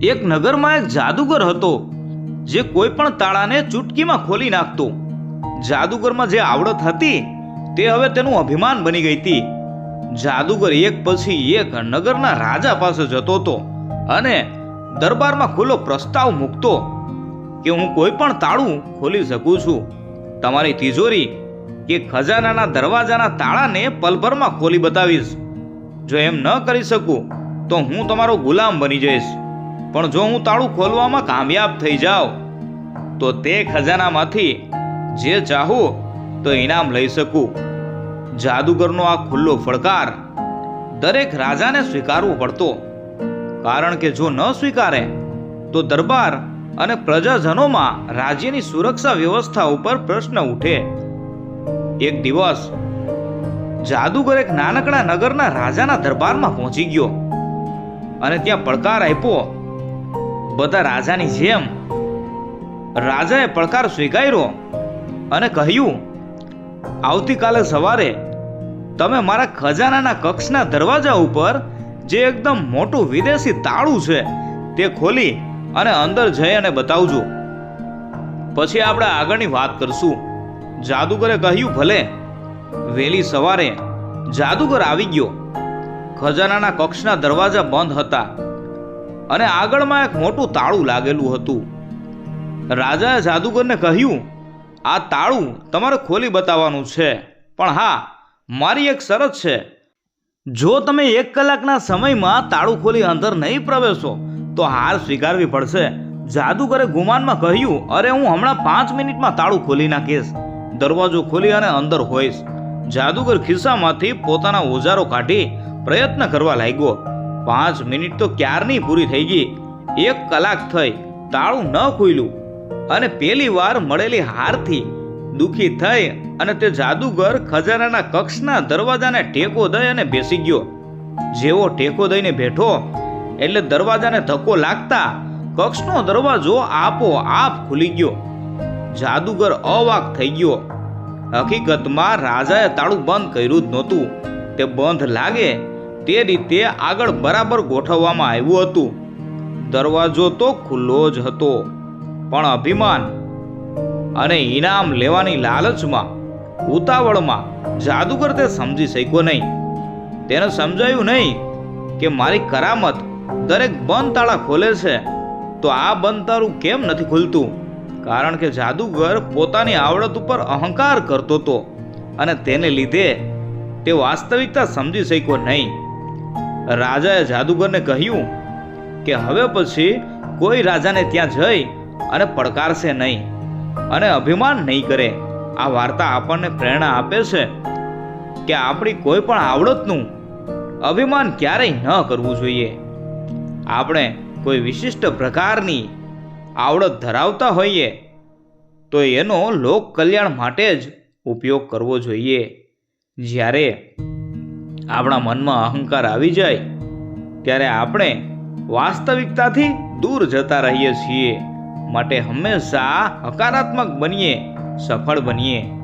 એક નગરમાં એક જાદુગર હતો, જે કોઈ પણ તાળાને ચૂટકીમાં ખોલી નાખતો. જાદુગરમાં જે આવડત હતી, તે હવે તેનું અભિમાન બની ગઈ હતી. જાદુગર એક પછી એક નગરના રાજા પાસે જતો હતો અને દરબારમાં ખુલ્લો પ્રસ્તાવ મૂકતો કે હું કોઈ પણ તાળું ખોલી શકું છું. તમારી તિજોરી કે ખજાનાના દરવાજાના તાળાને પલભરમાં ખોલી બતાવીશ. જો એમ ન કરી શકું, તો હું તમારો ગુલામ બની જઈશ. પણ જો હું તાળું ખોલવામાં કામયાબ થઈ જાઉં, તો તે ખજાનામાંથી જે ચાહું, તો ઇનામ લઈ શકું. જાદુગરનો આ ખુલ્લો ફડકાર દરેક રાજાને સ્વીકારવો પડતો. કારણ કે જો ન સ્વીકારે, તો દરબાર અને પ્રજાજનોમાં રાજ્યની સુરક્ષા વ્યવસ્થા ઉપર પ્રશ્ન ઉઠે. એક દિવસ, જાદુગર એક નાનકડા નગરના રાજાના દરબારમાં પહોંચી ગયો અને ત્યાં પડકાર આપ્યો બધા રાજાની જેમ રાજાએ પડકાર સ્વીકાર્યો અને કહ્યું, આવતીકાલે સવારે તમે મારા ખજાનાના કક્ષના દરવાજા ઉપર જે એકદમ મોટું વિદેશી તાળું છે તે ખોલી અને અંદર જઈ અને બતાવજો. પછી આપણે આગળની વાત કરશું. જાદુગરે કહ્યું, ભલે. વહેલી સવારે જાદુગર આવી ગયો. ખજાનાના કક્ષના દરવાજા બંધ હતા. અને આગળમાં એક મોટું તાળું લાગેલું હતું. રાજાએ જાદુગરને કહ્યું, આ તાળું તમારે ખોલી બતાવવાનું છે. પણ હા, મારી એક શરત છે. જો તમે એક કલાકના સમયમાં તાળું ખોલી અંદર નહીં પ્રવેશો, તો હાર સ્વીકારવી પડશે. જાદુગરે ગુમાનમાં કહ્યું, અરે, હું હમણાં પાંચ મિનિટમાં તાળું ખોલી નાખીશ. દરવાજો ખોલી અને અંદર હોઈશ. જાદુગર ખિસ્સામાંથી પોતાના ઓજારો કાઢી પ્રયત્ન કરવા લાગ્યો. પાંચ મિનિટ તો ક્યારની પૂરી થઈ ગઈ? એક કલાક થઈ, તાળું ન ખુલ્યું અને પેલી વાર મળેલી હારથી દુખી થઈ અને તે જાદુગર ખજાનાના કક્ષના દરવાજાને ટેકો દઈ અને બેસી ગયો. જેવો ટેકો દઈને બેઠો, એટલે દરવાજાને ધક્કો લાગતા કક્ષનો દરવાજો આપો આપ ખુલી ગયો. જાદુગર અવાક થઈ ગયો. હકીકતમાં રાજાએ તાળું બંધ કર્યું જ નહોતું. તે બંધ લાગે તે રીતે આગળ બરાબર ગોઠવવામાં આવ્યું હતું. દરવાજો તો ખુલ્લો જ હતો, પણ અભિમાન અને ઇનામ લેવાની લાલચમાં, ઉતાવળમાં જાદુગર તે સમજી શક્યો નહીં. તેને સમજાયું નહીં કે મારી કરામત દરેક બંધ તાળા ખોલે છે, તો આ બંધ તાળું કેમ નથી ખુલતું? કારણ કે જાદુગર પોતાની આવડત ઉપર અહંકાર કરતો હતો અને તેને લીધે તે વાસ્તવિકતા સમજી શક્યો નહીં. રાજાએ જાદુગરને કહ્યું કે હવે પછી કોઈ રાજાને ત્યાં જઈ અને પડકારશે નહીં અને અભિમાન નહીં કરે. આ વાર્તા આપણને પ્રેરણા આપે છે કે આપણી કોઈ પણ આવડતનું અભિમાન ક્યારેય ન કરવું જોઈએ. આપણે કોઈ વિશિષ્ટ પ્રકારની આવડત ધરાવતા હોઈએ તો એનો લોક કલ્યાણ માટે જ ઉપયોગ કરવો જોઈએ. જ્યારે આપણા મનમાં અહંકાર આવી જાય, ત્યારે આપણે વાસ્તવિકતાથી દૂર જતા રહીએ છીએ. માટે હંમેશા હકારાત્મક બનીએ, સફળ બનીએ.